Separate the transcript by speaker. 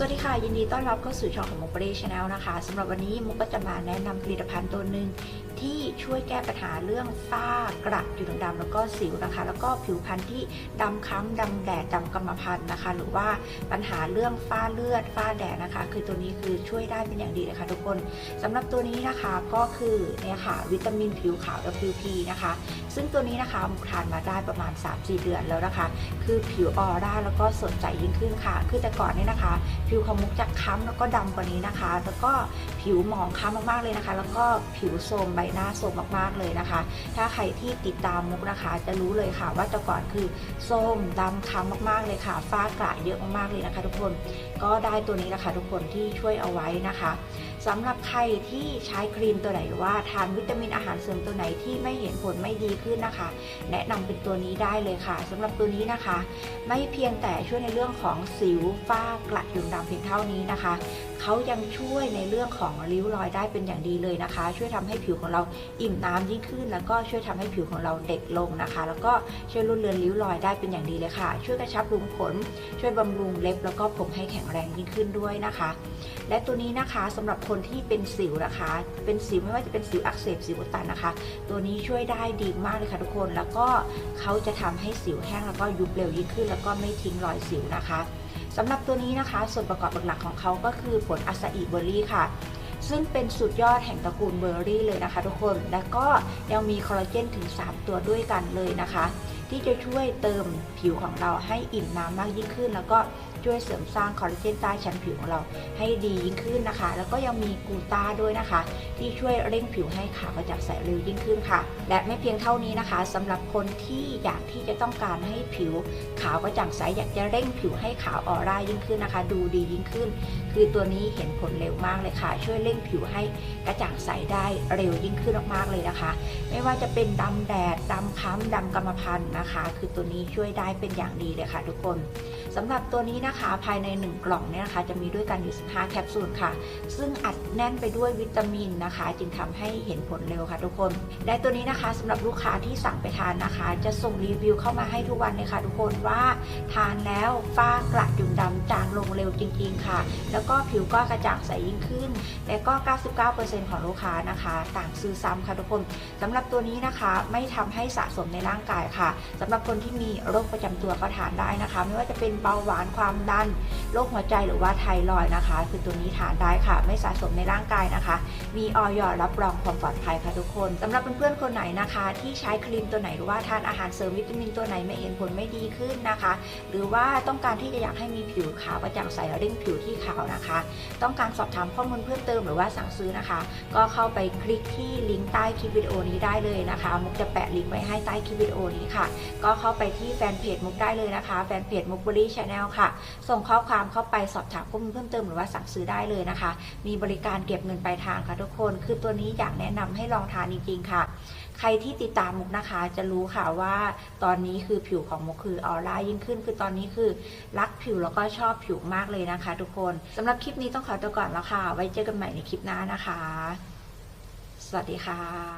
Speaker 1: สวัสดีค่ะ ยินดีต้อนรับเข้าสู่ช่องของมุกเบรชแนลนะคะสำหรับวันนี้มุกก็จะมาแนะนำผลิตภัณฑ์ตัวหนึ่งที่ช่วยแก้ปัญหาเรื่องฝ้ากระจุดด่างๆแล้วก็สิวนะคะ แล้วก็ผิวพรรณที่ดำค้ำดำแดดดำกรรมพันธุ์นะคะ หรือว่าปัญหาเรื่องฝ้าเลือดฝ้าแดดนะคะ คือตัวนี้คือช่วยได้เป็นอย่างดีเลยค่ะทุกคนสำหรับตัวนี้นะคะก็คือเนี่ยค่ะวิตามินผิวขาว WP นะคะ ซึ่งตัวนี้นะคะมุกทานมาได้ประมาณ 3-4 เดือนแล้วนะคะ คือผิวออร่าแล้วก็สดใสยิ่งขึ้นค่ะ คือแต่ก่อนเนี่ยนะคะผิวของมุกจะค้ำแล้วก็ดำกว่านี้นะคะ แล้วก็ผิวหมองค้ำมากๆเลยนะคะ แล้วก็ผิวโทมใบหน้าโทมมากๆเลยนะคะ ถ้าใครที่ติดตามมุกนะคะ จะรู้เลยค่ะ ว่าแต่ก่อนคือโทมดำค้ำมากๆเลยค่ะ ฝ้ากระเยอะมากๆเลยนะคะ ทุกคนก็ได้ตัวนี้นะคะ ทุกคนที่ช่วยเอาไว้นะคะ สำหรับใครที่ใช้ครีมตัวไหนหรือว่าทานวิตามินอาหารเสริมตัวไหนที่ไม่เห็นผลไม่ดีขึ้นนะคะ แนะนำเป็นตัวนี้ได้เลยค่ะสำหรับตัวนี้นะคะ ไม่เพียงแต่ช่วยในเรื่องของสิวฝ้ากระจุดดำเพียงเท่านี้นะคะเขายังช่วยในเรื่องของริ้วรอยได้เป็นอย่างดีเลยนะคะ ช่วยทำให้ผิวของเราอิ่มน้ำยิ่งขึ้น แล้วก็ช่วยทำให้ผิวของเราเด็กลงนะคะ แล้วก็ช่วยลดเลือนริ้วรอยได้เป็นอย่างดีเลยค่ะ ช่วยกระชับรูขุมขนช่วยบำรุงเล็บ แล้วก็ผมให้แข็งแรงยิ่งขึ้นด้วยนะคะ และตัวนี้นะคะสำหรับคนที่เป็นสิวนะคะ เป็นสิวไม่ว่าจะเป็นสิวอักเสบสิวอุดตันนะคะ ตัวนี้ช่วยได้ดีมากเลยค่ะทุกคนแล้วก็เขาจะทำให้สิวแห้งแล้วก็ยุบเร็วยิ่งขึ้น แล้วก็ไม่ทิ้งรอยสิวนะคะ สำหรับตัวนี้นะคะ ส่วนประกอบหลักๆของเขาก็คือผลอะซาอิเบอร์รี่ค่ะ ซึ่งเป็นสุดยอดแห่งตระกูลเบอร์รี่เลยนะคะทุกคน และก็ยังมีคอลลาเจนถึง 3 ตัวด้วยกันเลยนะคะ ที่จะช่วยเติมผิวของเราให้อิ่มน้ำมากยิ่งขึ้น แล้วก็ช่วยเสริมสร้างคอลลาเจนใต้ชั้นผิวของเราให้ดียิ่งขึ้นนะคะ แล้วก็ยังมีกูตาด้วยนะคะ ที่ช่วยเร่งผิวให้ขาวกระจ่างใสเร็วยิ่งขึ้นค่ะ และไม่เพียงเท่านี้นะคะสำหรับคนที่อยากที่จะต้องการให้ผิวขาวกระจ่างใสอยากจะเร่งผิวให้ขาวออร่ายิ่งขึ้นนะคะ ดูดียิ่งขึ้น คือตัวนี้เห็นผลเร็วมากเลยค่ะ ช่วยเร่งผิวให้กระจ่างใสได้เร็วยิ่งขึ้นมากๆเลยนะคะ ไม่ว่าจะเป็นดำแดดดำค้ำดำกรรมพันธุ์นะคะ คือตัวนี้ช่วยได้เป็นอย่างดีเลยค่ะทุกคนสำหรับตัวนี้นะคะภายใน 1 กล่องเนี่ยนะคะ จะมีด้วยกันอยู่ 15 แคปซูลค่ะ ซึ่งอัดแน่นไปด้วยวิตามินนะคะ จึงทำให้เห็นผลเร็วค่ะทุกคน และตัวนี้นะคะสำหรับลูกค้าที่สั่งไปทานนะคะ จะส่งรีวิวเข้ามาให้ทุกวันเลยค่ะทุกคนว่าทานแล้วฝ้ากระจุดดำจางลงเร็วจริง ๆ ค่ะ แล้วก็ผิวก็กระจ่างใสยิ่งขึ้น และก็ 99%ของลูกค้านะคะ ต่างซื้อซ้ำค่ะทุกคนสำหรับตัวนี้นะคะไม่ทำให้สะสมในร่างกายค่ะสำหรับคนที่มีโรคประจำตัวก็ทานได้นะคะ ไม่ว่าจะเป็นเบาหวานความดันโรคหัวใจหรือว่าไทรอยนะคะ คือตัวนี้ทานได้ค่ะ ไม่สะสมในร่างกายนะคะ มีออยรับรองความปลอดภัยค่ะทุกคนสำหรับเพื่อนๆคนไหนนะคะ ที่ใช้ครีมตัวไหนหรือว่าทานอาหารเสริมวิตามินตัวไหนไม่เห็นผลไม่ดีขึ้นนะคะ หรือว่าต้องการที่จะอยากให้มีผิวขาวกระจ่างใสเร่งผิวที่ขาวนะคะ ต้องการสอบถามข้อมูลเพิ่มเติมหรือว่าสั่งซื้อนะคะ ก็เข้าไปคลิกที่ลิงก์ใต้คลิปวิดีโอนี้ได้เลยนะคะ มุกจะแปะลิงก์ไว้ให้ใต้คลิปวิดีโอนี้ค่ะก็เข้าไปที่แฟนเพจมุกได้เลยนะคะ แฟนเพจมุกบริชแนลค่ะ ส่งข้อความเข้าไปสอบถามข้อมูลเพิ่มเติมหรือว่าสั่งซื้อได้เลยนะคะ มีบริการเก็บเงินปลายทางค่ะทุกคน คือตัวนี้อยากแนะนำให้ลองทานจริงๆค่ะ ใครที่ติดตามมุกนะคะ จะรู้ค่ะว่าตอนนี้คือผิวของมุกคือออร่ายิ่งขึ้น คือตอนนี้คือรักผิวแล้วก็ชอบผิวมากเลยนะคะ ทุกคนสำหรับคลิปนี้ต้องขอตัวก่อนแล้วค่ะ ไว้เจอกันใหม่ในคลิปหน้านะคะ สวัสดีค่ะ